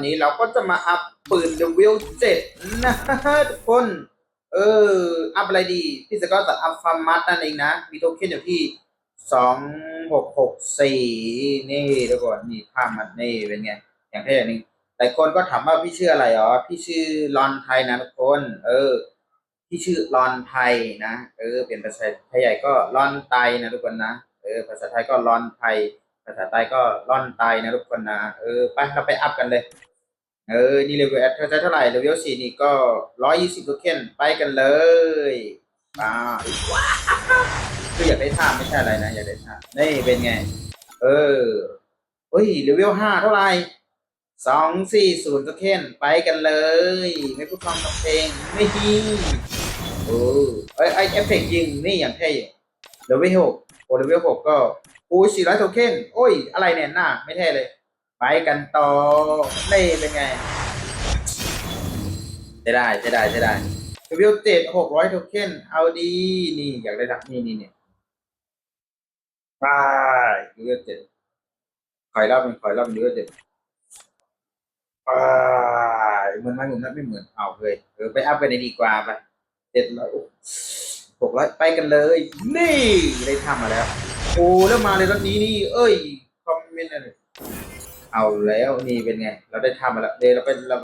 ันนี้เราก็จะมาอัพปืนเลเวลเจ็ดนะทุกคน เออ อัพอะไรดี พี่สกอตตัดอัพฟาร์มัสนั่นเองนะ มีโทเค็นอยู่ที่สองหกหกสี่นี่ทุกคนนี่ภาพมันนี่เป็นไง อย่างเท่อย่างนี้หลายคนก็ถามว่าพี่ชื่ออะไรอ๋อ พี่ชื่อรอนไทยนะทุกคน เออ พี่ชื่อรอนไทยนะ เออ เปลี่ยนภาษาไทยใหญ่ก็รอนไตนะทุกคนนะ เออ ภาษาไทยก็รอนไทย ภาษาใต้ก็ร่อนไตนะทุกคนนะ เออ ไปเราไปอัพกันเลย เออ นี่เลเวลแอดเท่าเท่าไหร่เลเวลสี่นี่ก็ร้อยยี่สิบโทเค็นไปกันเลยมาคืออยากได้ท่าไม่ใช่อะไรนะอยากได้ท่านี่เป็นไง เออเฮ้ยเลเวลห้าเท่าไหร่สองสี่ศูนย์โทเค็นไปกันเลย ไม่พูดฟังกับเพลงไม่ยิงโอ้เอ้ยไอเอฟเฟกต์ยิงนี่อย่างเท่เลเวลหกโอเลเวลหกก็โอ้ยสี่ร้อยโทเค็นโอ้ย อะไรเนี่ยหน้าไม่เท่เลย ไปกันต่อนี่เป็นไงจะได้จะได้จะได้รีวิวเจ็ดหกร้อยโทเค็นเอาดีนี่อยากได้ทักนี่นี่เนี่ยไปรีวิวเจ็ดขอยรอบหนึ่งขอยรอบรีวิวเจ็ดไปเหมือนไหมเหมือนนั้นไม่เหมือนเอาเลยเออไปอัพกันเลยดีกว่าไปเจ็ดร้อยหกร้อยไปกันเลย นี่ได้ทำมาแล้วโอ้แล้วมาเลยรถนี้นี่ เอ้ยคอมเมนต์อะไร เอาแล้วนี่เป็นไง เราได้ทำมาแล้วเดี๋ยวเราไปเรา